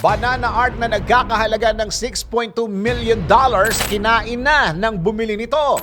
Banana art na nagkakahalaga ng 6.2 million dollars kinain na ng bumili nito.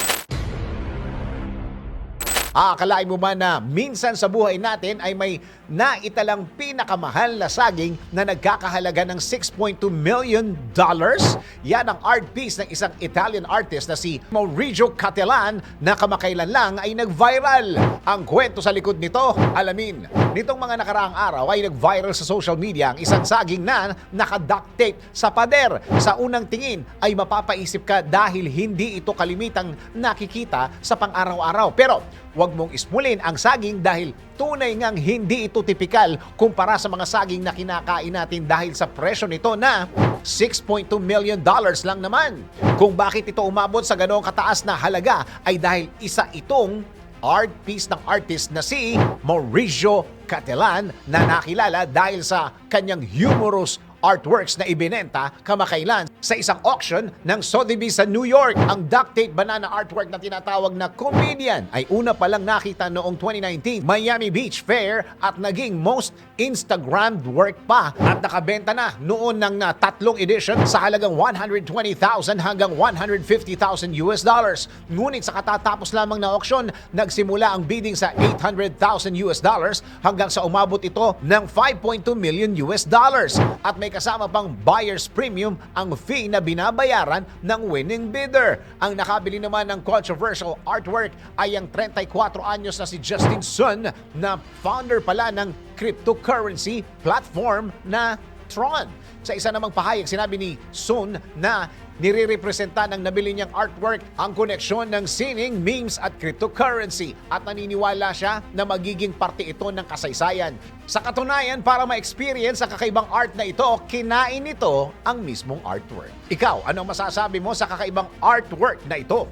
Aakalain mo ba na minsan sa buhay natin ay may naitalang pinakamahal na saging na nagkakahalaga ng 6.2 million dollars? Yan ang art piece ng isang Italian artist na si Maurizio Cattelan na kamakailan lang ay nag-viral. Ang kwento sa likod nito, alamin. Nitong mga nakaraang araw ay nag-viral sa social media ang isang saging na naka-duct tape sa pader. Sa unang tingin ay mapapaisip ka dahil hindi ito kalimitang nakikita sa pang-araw-araw. Pero Huwag mong ismulin ang saging dahil tunay ngang hindi ito tipikal kumpara sa mga saging na kinakain natin dahil sa presyo nito na 6.2 million dollars lang naman. Kung bakit ito umabot sa ganoong kataas na halaga ay dahil isa itong art piece ng artist na si Mauricio Cattelan na nakilala dahil sa kanyang humorous artworks na ibinenta kamakailan sa isang auction ng Sotheby's sa New York. Ang duct tape banana artwork na tinatawag na comedian ay una pa lang nakita noong 2019 Miami Beach Fair at naging most Instagrammed work pa at nakabenta na noon ng uh, tatlong edition sa halagang 120,000 hanggang 150,000 US dollars. Ngunit sa katatapos lamang na auction, nagsimula ang bidding sa 800,000 US dollars hanggang sa umabot ito ng 5.2 million US dollars. At may kasama pang buyer's premium ang fee na binabayaran ng winning bidder. Ang nakabili naman ng controversial artwork ay ang 34 anyos na si Justin Sun na founder pala ng cryptocurrency platform na Tron. Sa isa namang pahayag, sinabi ni Sun na nire-representa ng nabili niyang artwork ang koneksyon ng sining, memes at cryptocurrency at naniniwala siya na magiging parte ito ng kasaysayan. Sa katunayan, para ma-experience ang kakaibang art na ito, kinain nito ang mismong artwork. Ikaw, anong masasabi mo sa kakaibang artwork na ito?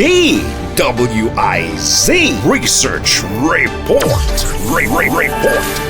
DWIZ Research Report. Re- Re- Report.